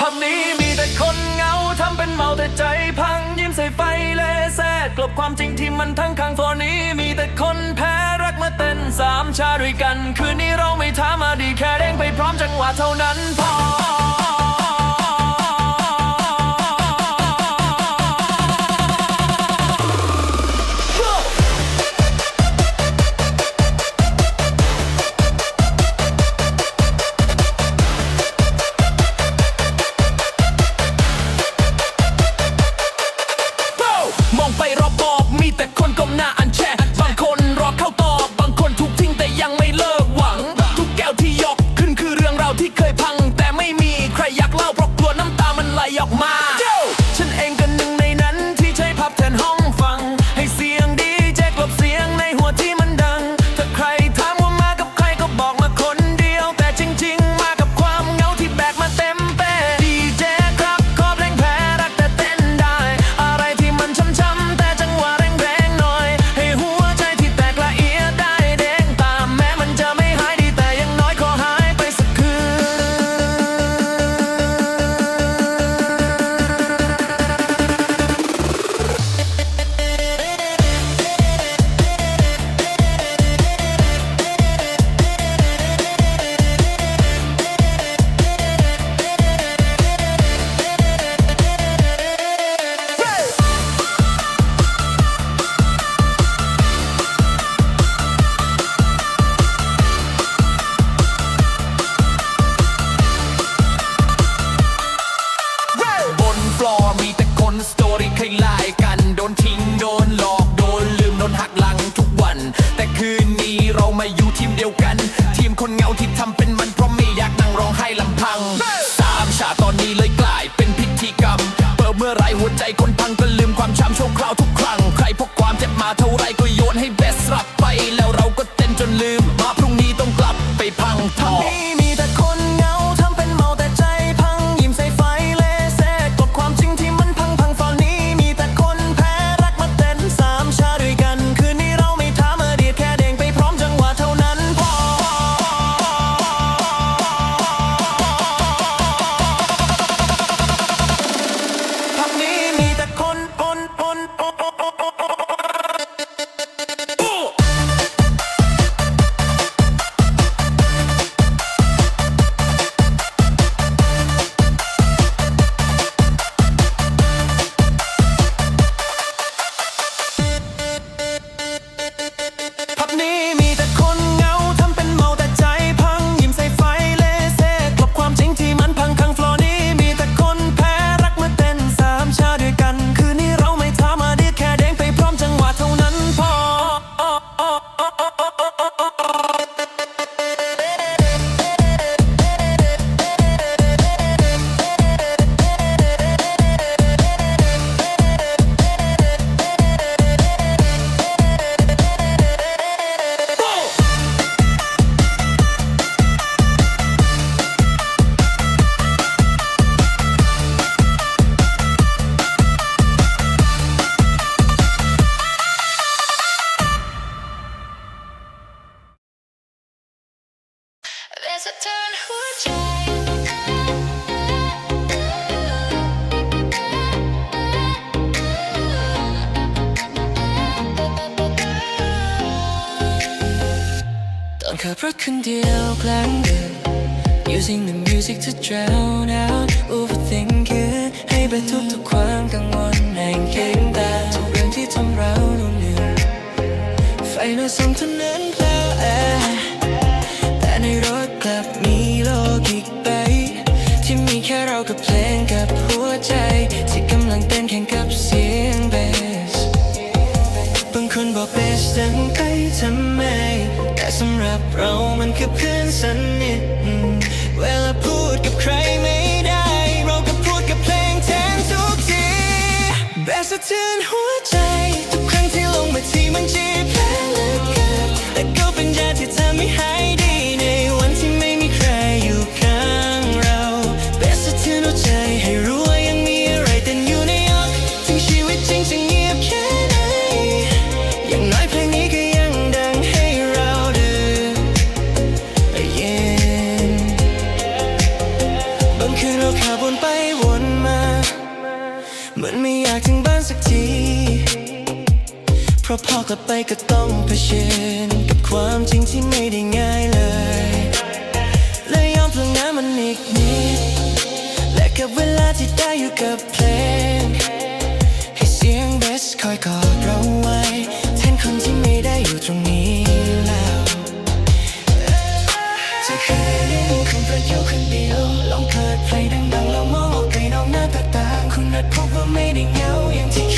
ภาพนี้มีแต่คนเงาทำเป็นเมาแต่ใจพังยิ้มใส่ไฟเลแซดกลบความจริงที่มันทั้งข้างฟอนี้มีแต่คนแพ้รักมาเต้นสามชาด้วยกัน คืนนี้เราไม่ท้ามาดีแค่เด้งไปพร้อมจังหวะเท่านั้นพอ เทเวลาพูดกับใครไม่ได้ เราก็พูดกับเพลงแทนทุกทีแบบสะเทือนหัวใจ ทุกครั้งที่ลงมาที่มันจีบแผลเลือดแต่ก็เป็นยาที่ทำให้หาย ต่อไปก็ต้องเผชิญกับความจริงที่ไม่ได้ง่ายเลย และยอมพลังงาำมันอีกนิด และกับเวลาที่ได้อยู่กับเพลง ให้เสียงเบสคอยกอดเราไว้แทนคนที่ไม่ได้อยู่ตรงนี้แล้วจะแค่ยืนคนประโยคคนเดียวลองเปิดเพดังๆแล้วมองอกไนอกหน้าตาคุณนัดพบว่าไม่ได้เหงาอย่างที่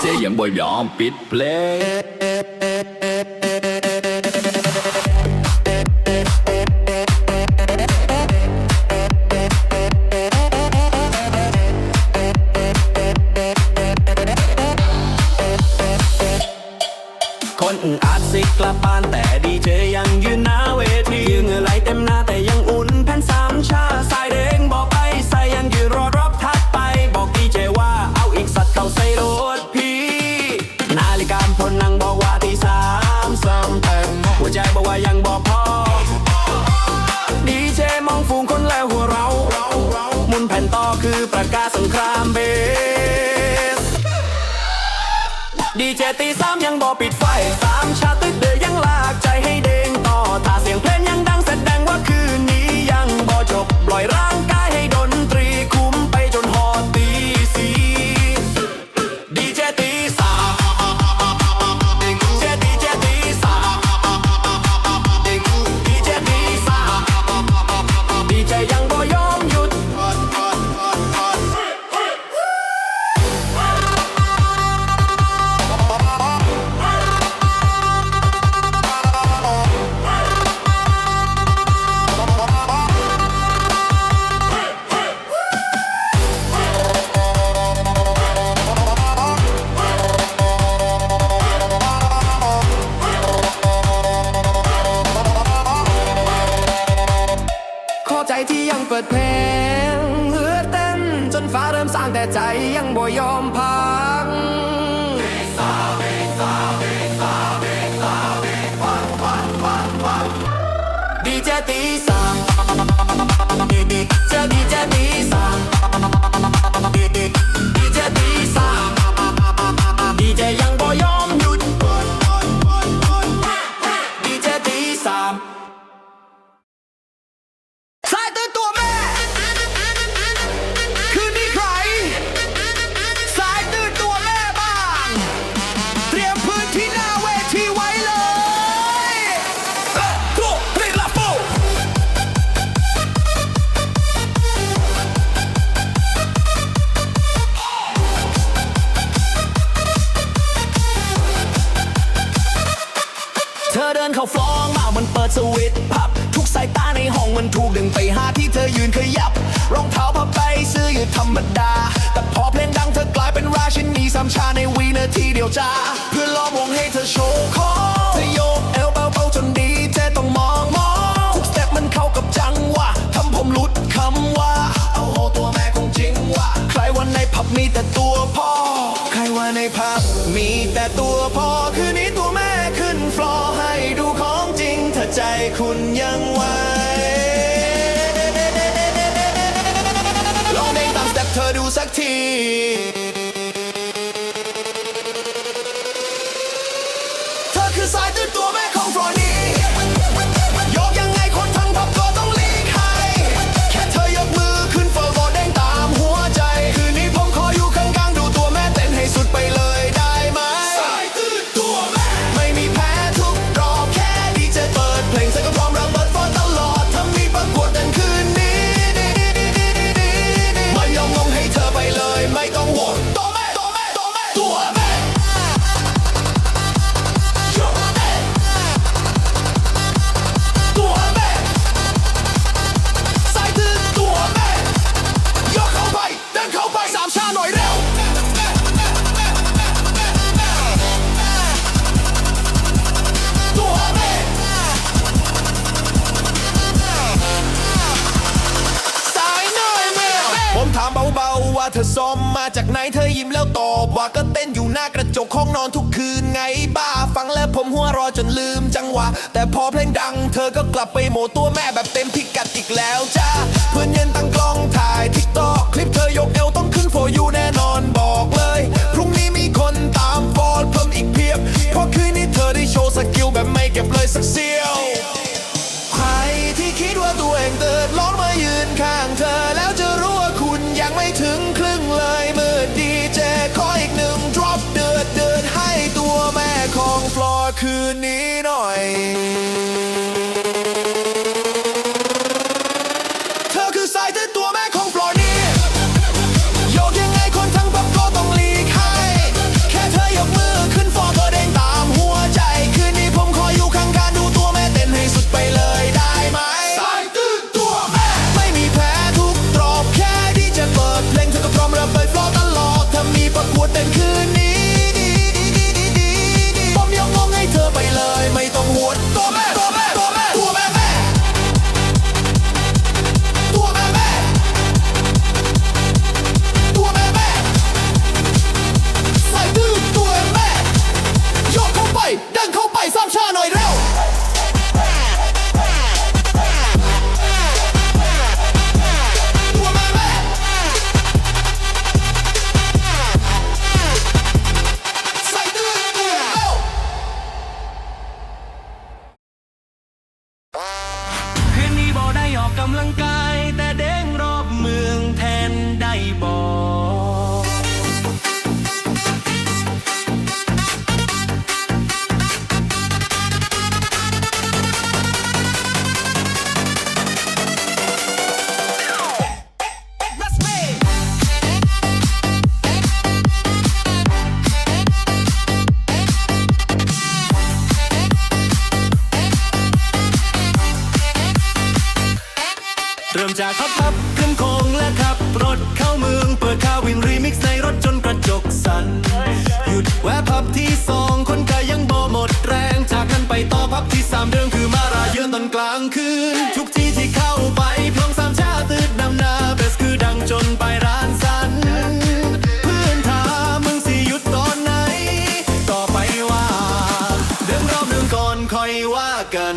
เจยังบ่ยอมปิดเพลง แต่ใจยังบ่ยอมพังดีเจตีสามดีเจดีเจตีสาม เธอเดินเข้าฟลองมามันเปิดสวิตพับ ทุกสายตาในห้องมันถูกดึงไปหาที่เธอยืนขยับ รองเท้าผ้าใบซื้ออยู่ธรรมดา แต่พอเพลงดังเธอกลายเป็นราชินีสามชาในวีนาทีเดียวจ้า เพื่อล้อมวงให้เธอโชว์คอเธอโยกเอลเบาๆจนดีเจต้องมองมองทุกสเต็ปมันเข้ากับจังหวะทำผมลุดคำว่า เอาโหตัวแม่คงจริงวะใครวันในผับมีแต่ตัวพ่อ ใครวันในผับมีแต่ตัวพ่อคืนนี้ คุณยังไหวลองเพลงตามสเต็ปเธอดูสักที นลืมจังหวะ แต่พอเพลงดัง เธอก็กลับไปโหมตัวแม่แบบเต็มพิกัดอีกแล้วจ้า กัน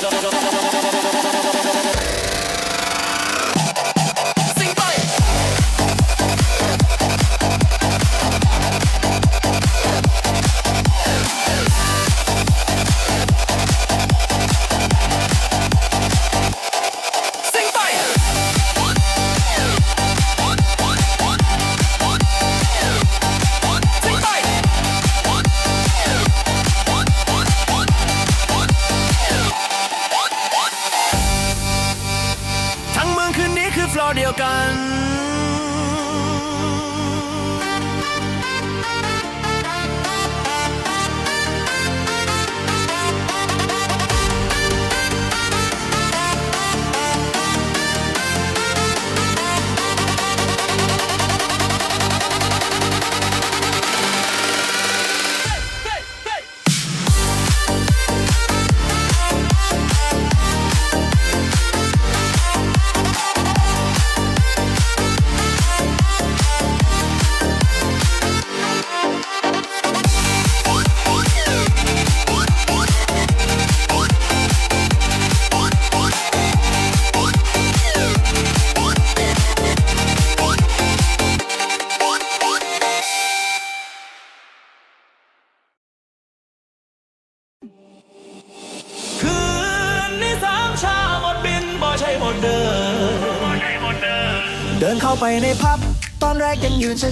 อนแรกยังยืนเฉ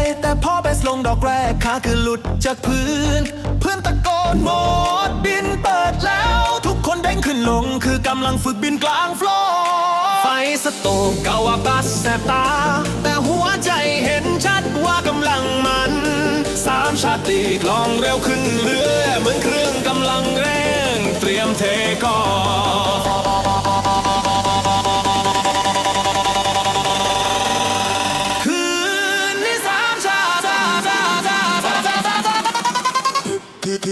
ยๆแต่พอเบสลงดอกแรกขาคือหลุดจากพื้น เพื่อนตะโกนหมดบินเปิดแล้ว ทุกคนเด้งขึ้นลง คือกำลังฝึกบินกลางฟลอไฟสโตกเกาวาบัสแสบตา แต่หัวใจเห็นชัดว่ากำลังมันสามชาติลองเร็วขึ้นเรือเหมือนเครื่องกำลังแรงเตรียมเทกอ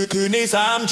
Kuni-san.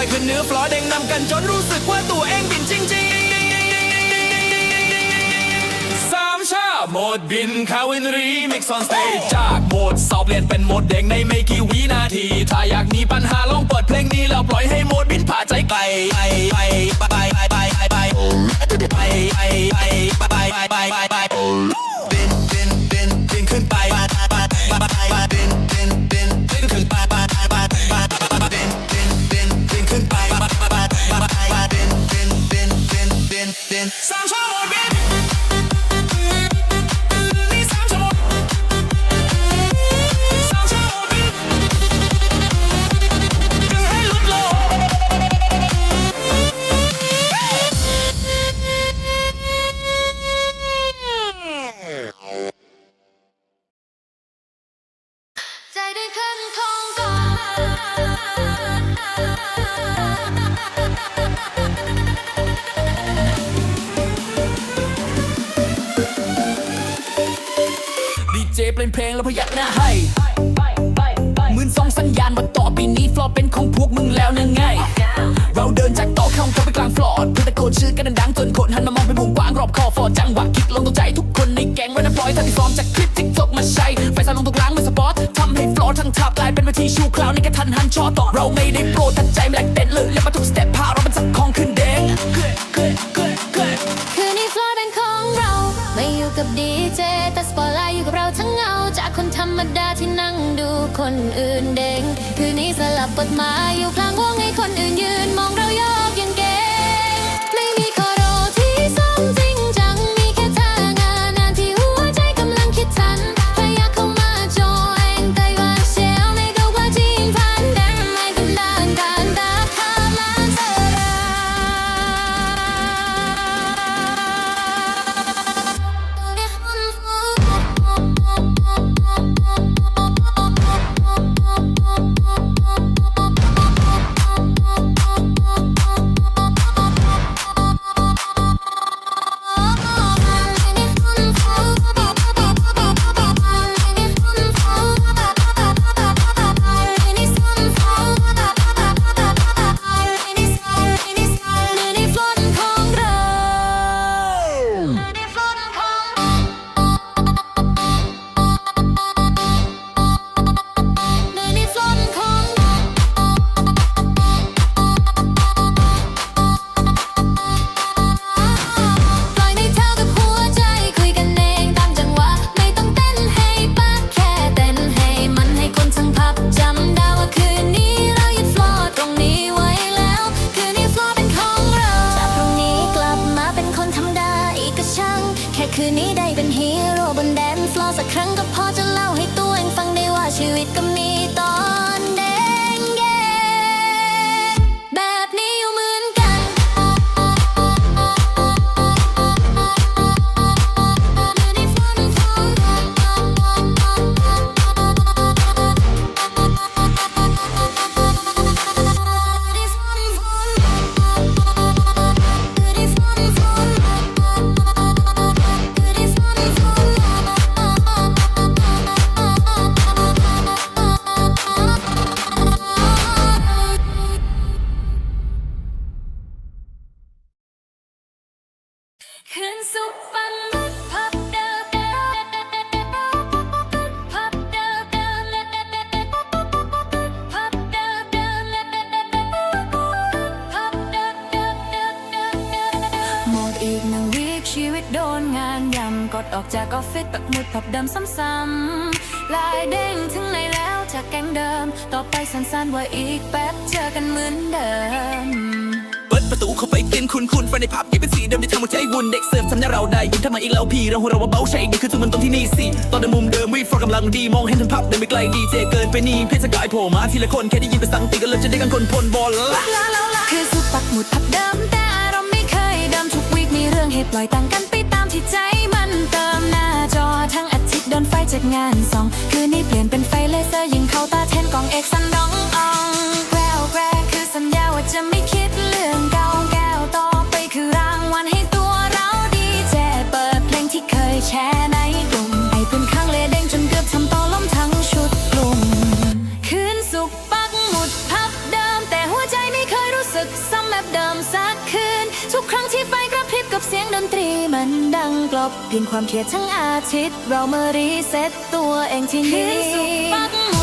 อยขึ้นเหนือฟลอแดงนำกันจนรู้สึกว่าตัวเองบินจริงๆสามชาโหมดบินคาวินรีมิกซ์ออนสเตจจากโหมดสอบเรียนเป็นโหมดแดงในไม่กี่วินาที ถ้าอยากมีปัญหาลองเปิดเพลงนี้แล้วปล่อยให้โหมดบินผ่าใจไกลไปไปไปไปไปไปไปไปไปไป ไม่ได้โปรดทัดใจไม่แหลกเต้นเลยแล้วมาทุกสเต็ปพาเราเป็นสักของขึ้นเด้งคืนนี้ฟลอร์เป็นของเรา ไม่อยู่กับดีเจแต่สปอตไลท์อยู่กับเราทั้งเงา จากคนธรรมดาที่นั่งดูคนอื่นเด้งคืนนี้สลับบทมาอยู่กลางวงให้คนอื่นยืนมองเรา อีกหนึ่งวีคชีวิตโดนงานยำกดออกจากออฟฟิศปักหมุดพับเดิมซ้ำๆลายเด้งถึงไหนแล้วจากแก๊งเดิม ต่อไปสั้นๆว่าอีกแป๊บเจอกันเหมือนเดิม เปิดประตูเข้าไปกินคุณคุณไฟในผับยังเป็นสีเดิมที่ทำหัวใจวุ่นเด็กเสิร์ฟทำให้เราได้ยินทำไมอีกแล้วพี่เราหัวเราว่าเบาใช่นี่คือจุดมันตรงที่นี่สิตอนในมุมเดิมวีฟอร์กำลังดีมองเห็นทั้งผับเดินไปไกลดีเจเกินไปนี่เพชรสกายโผล่มาทีละคนแค่ได้ยินไปสั่งตีก็เริ่มจะได้กันคนพลบอลละคือสุดปักหมุดพับเดิมแต่อารมณ์ไม่ ให้ปล่อยต่างกันไปตามที่ใจมันเติมหน้าจอทั้งอาทิตย์โดนไฟจากงานสอง คืนนี้เปลี่ยนเป็นไฟเลเซอร์ยิงเข้าตาแทนกองเอกสันดองอองแกวแกรคือสัญญาว่าจะไม่คิดเรื่องเก่าแก้วต่อไปคือรางวัลให้ตัว มันดังกลบเพียงความเครียดทั้งอาทิตย์ เรามารีเซ็ตตัวเองที่นี่